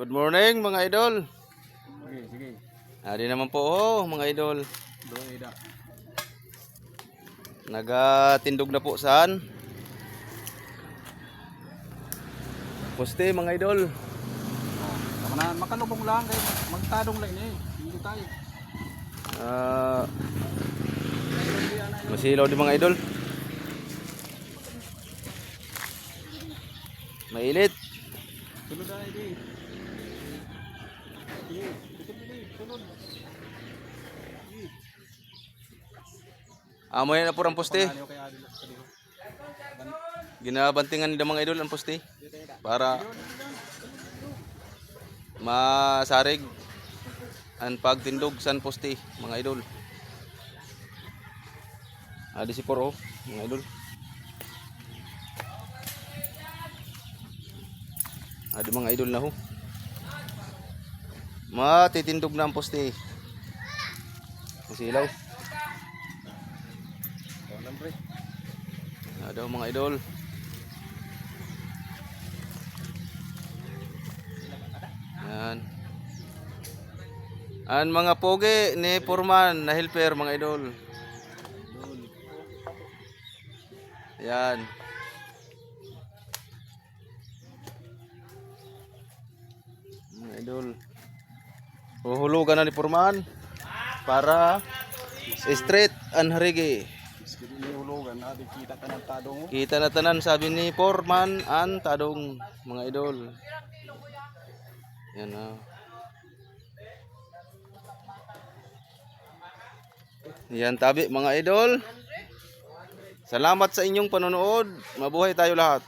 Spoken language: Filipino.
Good morning mga idol. Sige, sige. Adi naman po oh, mga idol. Doon ida. Nagatindog na po saan? Poste mga idol. Tama na, makalubong lang kayo. Magtadong lang eh. Hindi tayo. Ah, masilaw di mga idol. Mainit. Sunod na Sunod. Amoy na po ang poste. Ginabantingan nila mga idol ang poste. Para masarig ang pagtindog san poste mga idol. Adi si Poro mga idol. Adi mga idol na ho. Matitindog na ang poste. Ikaw lang pre. Ado mga idol. Yan. An mga pogi ni Purman na helper mga idol. Yan. Mga idol. Uhulugan na ni Purman para straight and adi kita na tanan sabi ni Foreman an tadong mga idol. Yan na. Yan tabi mga idol. Salamat sa inyong panonood. Mabuhay tayo lahat.